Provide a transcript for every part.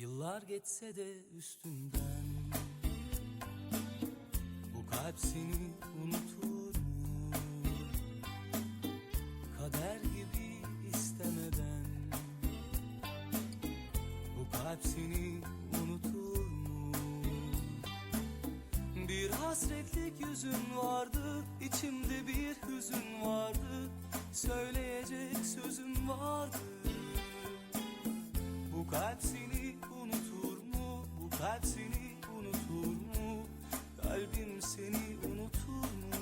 Yıllar geçse de üstünden Bu kalp seni unutur mu? Kader gibi istemeden Bu kalp seni unutur mu? Bir hasretlik yüzün vardı içimde bir hüzün vardı Söyleyecek sözüm vardı bu kalp seni kalp seni unutur mu? Kalbim seni unutur mu?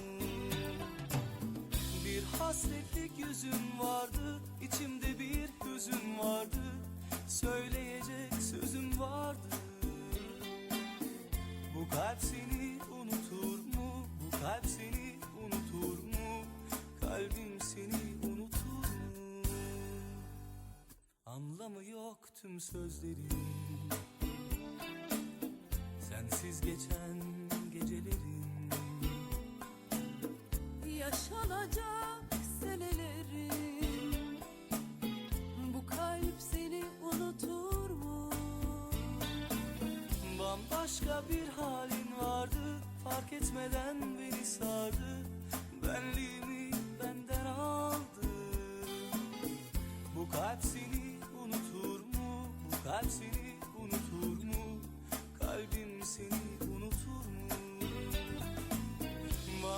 Bir hasretlik yüzün vardı içimde bir hüzün vardı Söyleyecek sözüm vardı Bu kalp seni unutur mu? Bu kalp seni unutur mu? Kalbim seni unutur mu? Anlamı yok tüm sözlerin Sensiz geçen gecelerin Yaşanacak senelerin Bu kalp seni unutur mu? Bambaşka bir halin vardı Fark etmeden beni sardı Benliğimi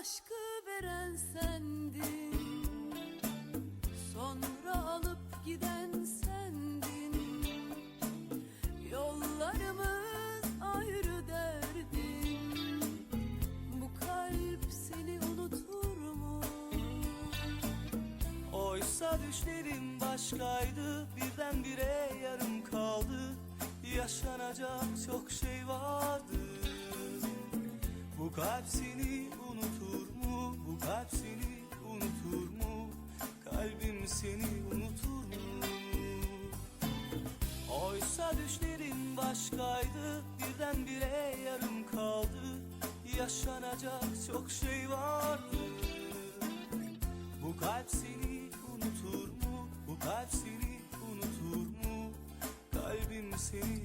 Aşkı veren sendin. Sonra alıp giden sendin. Yollarımız ayrı derdin. Bu kalp seni unutur mu? Oysa düşlerim başkaydı Birdenbire yarım kaldı. Yaşanacak çok şey vardı. Bu kalp seni Kalp seni unutur mu? Kalbim seni unutur mu? Oysa düşlerin başkaydı Birdenbire yarım kaldı Yaşanacak çok şey vardı Bu kalp seni unutur mu? Bu kalp seni unutur mu? Kalbim seni